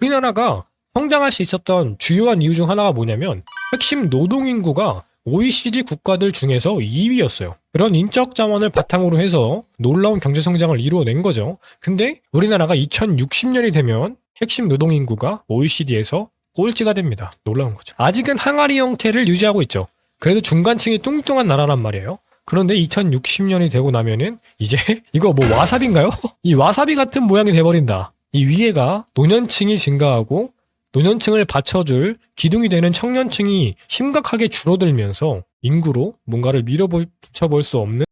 우리나라가 성장할 수 있었던 주요한 이유 중 하나가 뭐냐면 핵심 노동 인구가 OECD 국가들 중에서 2위였어요. 그런 인적 자원을 바탕으로 해서 놀라운 경제 성장을 이루어낸 거죠. 근데 우리나라가 2060년이 되면 핵심 노동 인구가 OECD에서 꼴찌가 됩니다. 놀라운 거죠. 아직은 항아리 형태를 유지하고 있죠. 그래도 중간층이 뚱뚱한 나라란 말이에요. 그런데 2060년이 되고 나면은 이제 이거 뭐 와사비인가요? 이 와사비 같은 모양이 돼버린다. 이 위에가 노년층이 증가하고 노년층을 받쳐줄 기둥이 되는 청년층이 심각하게 줄어들면서 인구로 뭔가를 밀어붙여볼 수 없는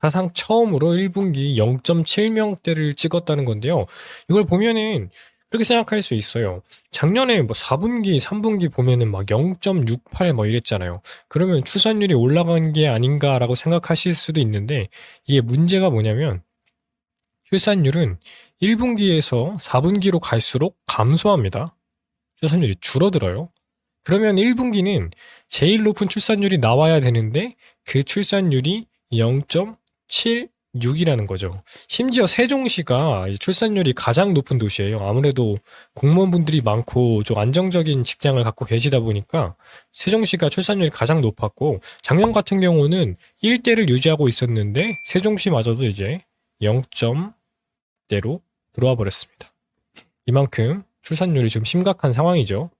사상 처음으로 1분기 0.7명대를 찍었다는 건데요. 이걸 보면은 그렇게 생각할 수 있어요. 작년에 뭐 4분기, 3분기 보면은 막 0.68 뭐 이랬잖아요. 그러면 출산율이 올라간 게 아닌가라고 생각하실 수도 있는데 이게 문제가 뭐냐면 출산율은 1분기에서 4분기로 갈수록 감소합니다. 출산율이 줄어들어요. 그러면 1분기는 제일 높은 출산율이 나와야 되는데 그 출산율이 0.76이라는 거죠. 심지어 세종시가 이 출산율이 가장 높은 도시예요. 아무래도 공무원분들이 많고 좀 안정적인 직장을 갖고 계시다 보니까 세종시가 출산율이 가장 높았고 작년 같은 경우는 1대를 유지하고 있었는데 세종시마저도 이제 0. 대로 들어와 버렸습니다. 이만큼 출산율이 좀 심각한 상황이죠.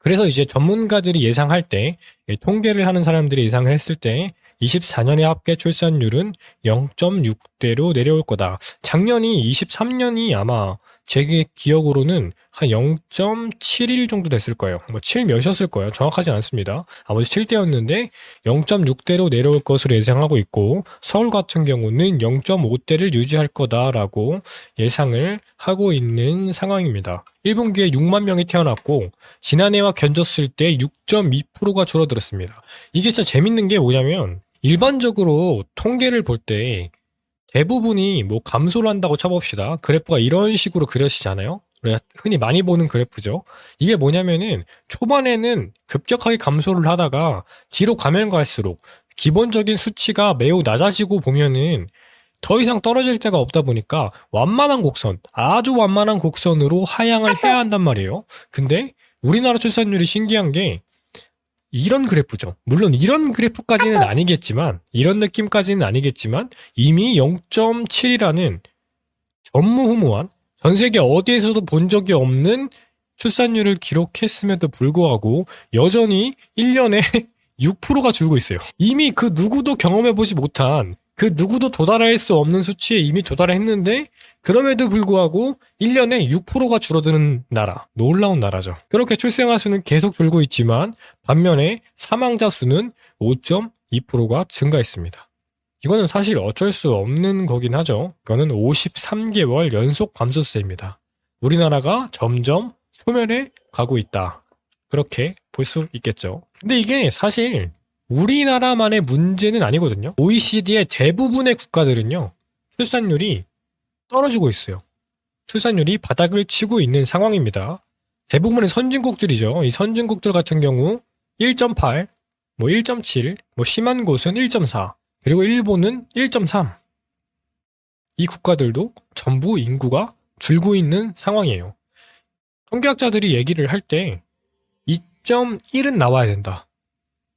그래서 이제 전문가들이 예상할 때, 이 통계를 하는 사람들이 예상을 했을 때, 24년의 합계 출산율은 0.6대로 내려올 거다. 작년이 23년이 아마 제 기억으로는 한 0.71 정도 됐을 거예요. 뭐 7 몇이었을 거예요. 정확하지 않습니다. 아버지 7대였는데 0.6대로 내려올 것으로 예상하고 있고 서울 같은 경우는 0.5대를 유지할 거다라고 예상을 하고 있는 상황입니다. 1분기에 6만 명이 태어났고 지난해와 견졌을 때 6.2%가 줄어들었습니다. 이게 진짜 재밌는 게 뭐냐면 일반적으로 통계를 볼때 대부분이 뭐 감소를 한다고 쳐봅시다. 그래프가 이런 식으로 그려지잖아요. 우리가 흔히 많이 보는 그래프죠. 이게 뭐냐면은 초반에는 급격하게 감소를 하다가 뒤로 가면 갈수록 기본적인 수치가 매우 낮아지고 보면은 더 이상 떨어질 데가 없다 보니까 완만한 곡선, 아주 완만한 곡선으로 하향을 해야 한단 말이에요. 근데 우리나라 출산율이 신기한 게 이런 그래프죠. 물론 이런 그래프까지는 아니겠지만, 이런 느낌까지는 아니겠지만, 이미 0.7이라는 전무후무한, 전 세계 어디에서도 본 적이 없는 출산율을 기록했음에도 불구하고, 여전히 1년에 6%가 줄고 있어요. 이미 그 누구도 경험해보지 못한, 그 누구도 도달할 수 없는 수치에 이미 도달했는데, 그럼에도 불구하고 1년에 6%가 줄어드는 나라, 놀라운 나라죠. 그렇게 출생아 수는 계속 줄고 있지만 반면에 사망자 수는 5.2%가 증가했습니다. 이거는 사실 어쩔 수 없는 거긴 하죠. 이거는 53개월 연속 감소세입니다. 우리나라가 점점 소멸해 가고 있다. 그렇게 볼 수 있겠죠. 근데 이게 사실 우리나라만의 문제는 아니거든요. OECD의 대부분의 국가들은요. 출산율이 떨어지고 있어요. 출산율이 바닥을 치고 있는 상황입니다. 대부분의 선진국들이죠. 이 선진국들 같은 경우 1.8, 뭐 1.7, 뭐 심한 곳은 1.4, 그리고 일본은 1.3. 이 국가들도 전부 인구가 줄고 있는 상황이에요. 통계학자들이 얘기를 할 때 2.1은 나와야 된다.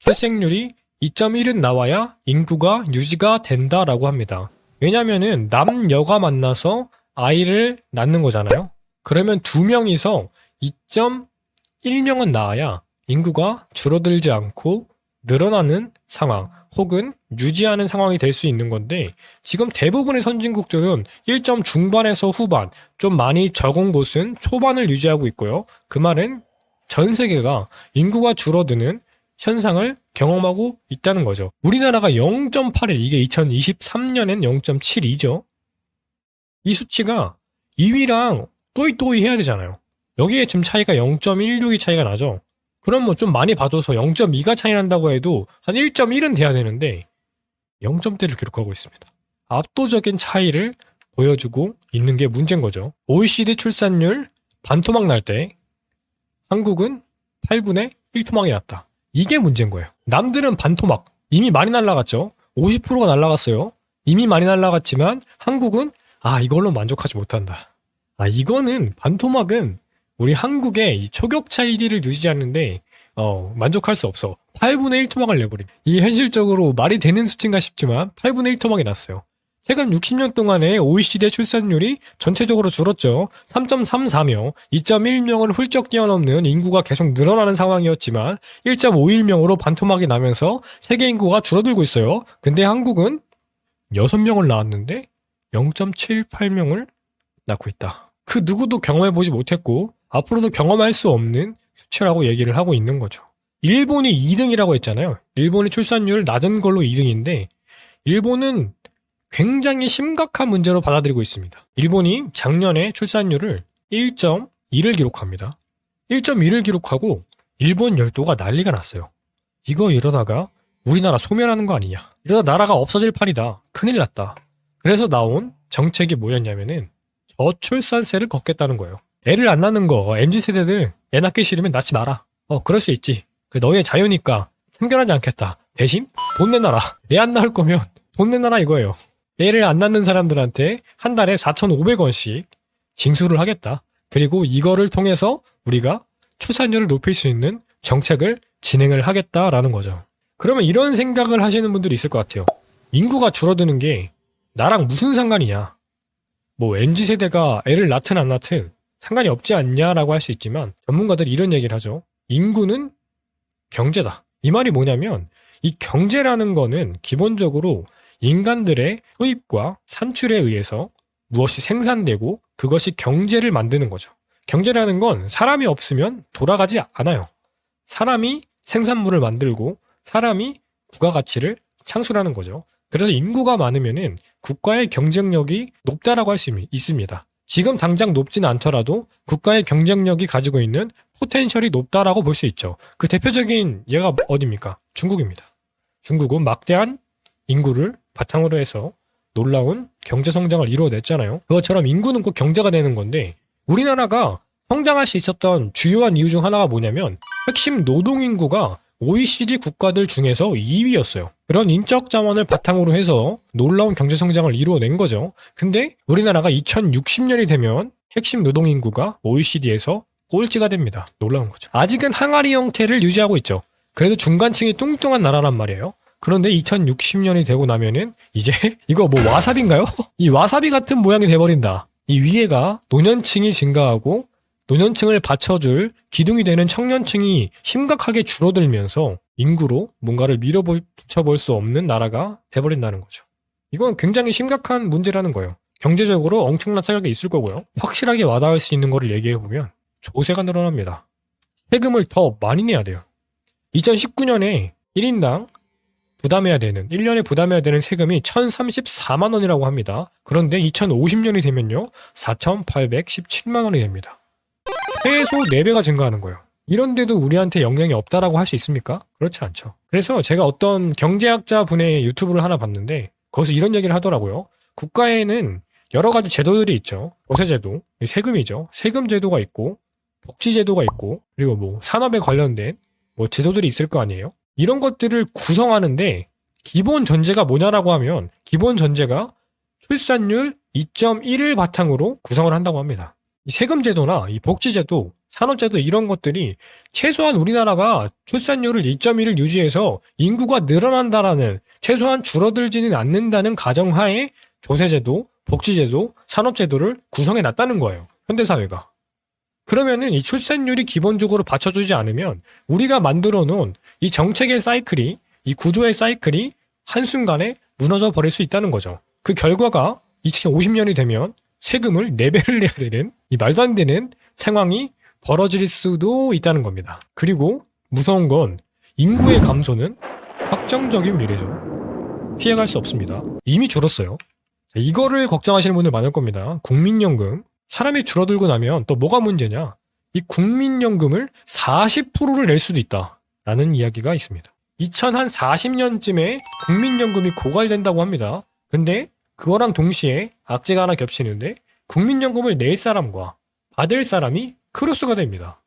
출생률이 2.1은 나와야 인구가 유지가 된다라고 합니다. 왜냐면은 남녀가 만나서 아이를 낳는 거잖아요. 그러면 두 명이서 2.1명은 낳아야 인구가 줄어들지 않고 늘어나는 상황 혹은 유지하는 상황이 될 수 있는 건데 지금 대부분의 선진국들은 1점 중반에서 후반 좀 많이 적은 곳은 초반을 유지하고 있고요. 그 말은 전 세계가 인구가 줄어드는 현상을 경험하고 있다는 거죠. 우리나라가 0.81, 이게 2023년엔 0.72죠. 이 수치가 2위랑 또이또이 해야 되잖아요. 여기에 지금 차이가 0.16이 차이가 나죠. 그럼 뭐 좀 많이 봐줘서 0.2가 차이 난다고 해도 한 1.1은 돼야 되는데 0점대를 기록하고 있습니다. 압도적인 차이를 보여주고 있는 게 문제인 거죠. OECD 출산율 반토막 날 때 한국은 8분의 1토막이 났다. 이게 문제인 거예요. 남들은 반토막 이미 많이 날라갔죠. 50%가 날라갔어요. 이미 많이 날라갔지만 한국은 아 이걸로 만족하지 못한다. 아, 이거는 반토막은 우리 한국의 이 초격차 1위를 유지하는데 어, 만족할 수 없어. 8분의 1 토막을 내버림. 이게 현실적으로 말이 되는 수치인가 싶지만 8분의 1 토막이 났어요. 최근 60년 동안의 OECD의 출산율이 전체적으로 줄었죠. 3.34명, 2.1명을 훌쩍 뛰어넘는 인구가 계속 늘어나는 상황이었지만 1.51명으로 반토막이 나면서 세계 인구가 줄어들고 있어요. 근데 한국은 6명을 낳았는데 0.78명을 낳고 있다. 그 누구도 경험해보지 못했고 앞으로도 경험할 수 없는 수치라고 얘기를 하고 있는 거죠. 일본이 2등이라고 했잖아요. 일본의 출산율 낮은 걸로 2등인데 일본은 굉장히 심각한 문제로 받아들이고 있습니다. 일본이 작년에 출산율을 1.2를 기록합니다. 1.2를 기록하고 일본 열도가 난리가 났어요. 이거 이러다가 우리나라 소멸하는 거 아니냐. 이러다 나라가 없어질 판이다. 큰일 났다. 그래서 나온 정책이 뭐였냐면은 저출산세를 걷겠다는 거예요. 애를 안 낳는 거 MZ 세대들 애 낳기 싫으면 낳지 마라. 어 그럴 수 있지. 그 너의 자유니까 참견하지 않겠다. 대신 돈 내놔라. 애 안 낳을 거면 돈 내놔라 이거예요. 애를 안 낳는 사람들한테 한 달에 4,500원씩 징수를 하겠다. 그리고 이거를 통해서 우리가 출산율을 높일 수 있는 정책을 진행을 하겠다라는 거죠. 그러면 이런 생각을 하시는 분들이 있을 것 같아요. 인구가 줄어드는 게 나랑 무슨 상관이냐? 뭐 MZ 세대가 애를 낳든 안 낳든 상관이 없지 않냐라고 할 수 있지만 전문가들이 이런 얘기를 하죠. 인구는 경제다. 이 말이 뭐냐면 이 경제라는 거는 기본적으로 인간들의 수입과 산출에 의해서 무엇이 생산되고 그것이 경제를 만드는 거죠. 경제라는 건 사람이 없으면 돌아가지 않아요. 사람이 생산물을 만들고 사람이 부가가치를 창출하는 거죠. 그래서 인구가 많으면은 국가의 경쟁력이 높다라고 할 수 있습니다. 지금 당장 높지는 않더라도 국가의 경쟁력이 가지고 있는 포텐셜이 높다라고 볼 수 있죠. 그 대표적인 예가 어디입니까? 중국입니다. 중국은 막대한 인구를 바탕으로 해서 놀라운 경제 성장을 이루어냈잖아요. 그것처럼 인구는 꼭 경제가 되는 건데 우리나라가 성장할 수 있었던 주요한 이유 중 하나가 뭐냐면 핵심 노동 인구가 OECD 국가들 중에서 2위였어요. 그런 인적 자원을 바탕으로 해서 놀라운 경제 성장을 이루어낸 거죠. 근데 우리나라가 2060년이 되면 핵심 노동 인구가 OECD에서 꼴찌가 됩니다. 놀라운 거죠. 아직은 항아리 형태를 유지하고 있죠. 그래도 중간층이 뚱뚱한 나라란 말이에요. 그런데 2060년이 되고 나면은 이제 이거 뭐 와사비인가요? 이 와사비 같은 모양이 돼버린다. 이 위에가 노년층이 증가하고 노년층을 받쳐줄 기둥이 되는 청년층이 심각하게 줄어들면서 인구로 뭔가를 밀어붙여볼 수 없는 나라가 돼버린다는 거죠. 이건 굉장히 심각한 문제라는 거예요. 경제적으로 엄청난 타격이 있을 거고요. 확실하게 와닿을 수 있는 거를 얘기해보면 조세가 늘어납니다. 세금을 더 많이 내야 돼요. 2019년에 1인당 부담해야 되는 1년에 부담해야 되는 세금이 1,034만 원이라고 합니다. 그런데 2050년이 되면요. 4,817만 원이 됩니다. 최소 4배가 증가하는 거예요. 이런데도 우리한테 영향이 없다라고 할 수 있습니까? 그렇지 않죠. 그래서 제가 어떤 경제학자 분의 유튜브를 하나 봤는데 거기서 이런 얘기를 하더라고요. 국가에는 여러 가지 제도들이 있죠. 보세제도, 세금이죠. 세금 제도가 있고 복지 제도가 있고 그리고 뭐 산업에 관련된 뭐 제도들이 있을 거 아니에요. 이런 것들을 구성하는데 기본 전제가 뭐냐라고 하면 기본 전제가 출산율 2.1을 바탕으로 구성을 한다고 합니다. 이 세금 제도나 이 복지 제도, 산업 제도 이런 것들이 최소한 우리나라가 출산율을 2.1을 유지해서 인구가 늘어난다라는 최소한 줄어들지는 않는다는 가정하에 조세 제도, 복지 제도, 산업 제도를 구성해 놨다는 거예요. 현대 사회가. 그러면은 이 출산율이 기본적으로 받쳐주지 않으면 우리가 만들어 놓은 이 정책의 사이클이 이 구조의 사이클이 한순간에 무너져 버릴 수 있다는 거죠. 그 결과가 2050년이 되면 세금을 4배를 내야 되는 이 말도 안 되는 상황이 벌어질 수도 있다는 겁니다. 그리고 무서운 건 인구의 감소는 확정적인 미래죠. 피해갈 수 없습니다. 이미 줄었어요. 이거를 걱정하시는 분들 많을 겁니다. 국민연금. 사람이 줄어들고 나면 또 뭐가 문제냐? 이 국민연금을 40%를 낼 수도 있다. 라는 이야기가 있습니다. 2040년쯤에 국민연금이 고갈된다고 합니다. 근데 그거랑 동시에 악재가 하나 겹치는데 국민연금을 낼 사람과 받을 사람이 크로스가 됩니다.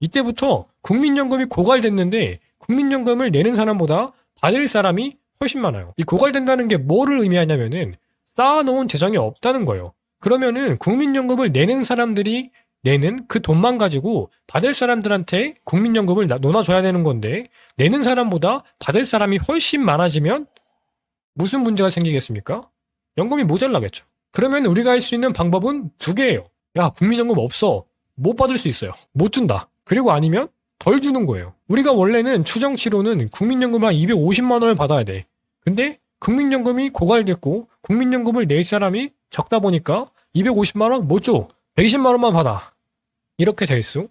이때부터 국민연금이 고갈됐는데 국민연금을 내는 사람보다 받을 사람이 훨씬 많아요. 이 고갈된다는 게 뭐를 의미하냐면은 쌓아놓은 재정이 없다는 거예요. 그러면은 국민연금을 내는 사람들이 내는 그 돈만 가지고 받을 사람들한테 국민연금을 나- 논아줘야 되는 건데 내는 사람보다 받을 사람이 훨씬 많아지면 무슨 문제가 생기겠습니까? 연금이 모자라겠죠. 그러면 우리가 할 수 있는 방법은 두 개예요. 야, 국민연금 없어. 못 받을 수 있어요. 못 준다. 그리고 아니면 덜 주는 거예요. 우리가 원래는 추정치로는 국민연금 한 250만 원을 받아야 돼. 근데 국민연금이 고갈됐고 국민연금을 낼 사람이 적다 보니까 250만 원 못 줘. 120만 원만 받아. 이렇게 될 수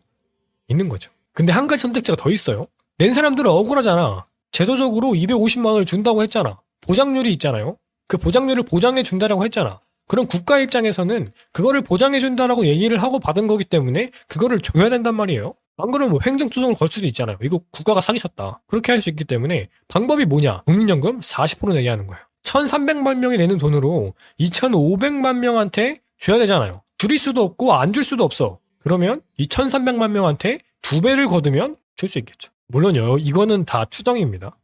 있는 거죠. 근데 한 가지 선택지가 더 있어요. 낸 사람들은 억울하잖아. 제도적으로 250만 원을 준다고 했잖아. 보장률이 있잖아요. 그 보장률을 보장해 준다라고 했잖아. 그럼 국가 입장에서는 그거를 보장해 준다라고 얘기를 하고 받은 거기 때문에 그거를 줘야 된단 말이에요. 안 그러면 뭐 행정소송을 걸 수도 있잖아요. 이거 국가가 사기쳤다. 그렇게 할 수 있기 때문에 방법이 뭐냐? 국민연금 40% 내게 하는 거예요. 1,300만 명이 내는 돈으로 2,500만 명한테 줘야 되잖아요. 줄일 수도 없고 안 줄 수도 없어. 그러면 이 1,300만 명한테 두 배를 거두면 줄 수 있겠죠. 물론 요, 이거는 다 추정입니다.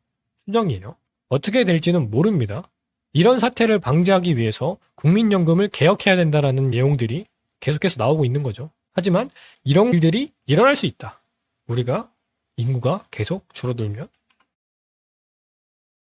추정이에요. 어떻게 될지는 모릅니다. 이런 사태를 방지하기 위해서 국민연금을 개혁해야 된다라는 내용들이 계속해서 나오고 있는 거죠. 하지만 이런 일들이 일어날 수 있다. 우리가 인구가 계속 줄어들면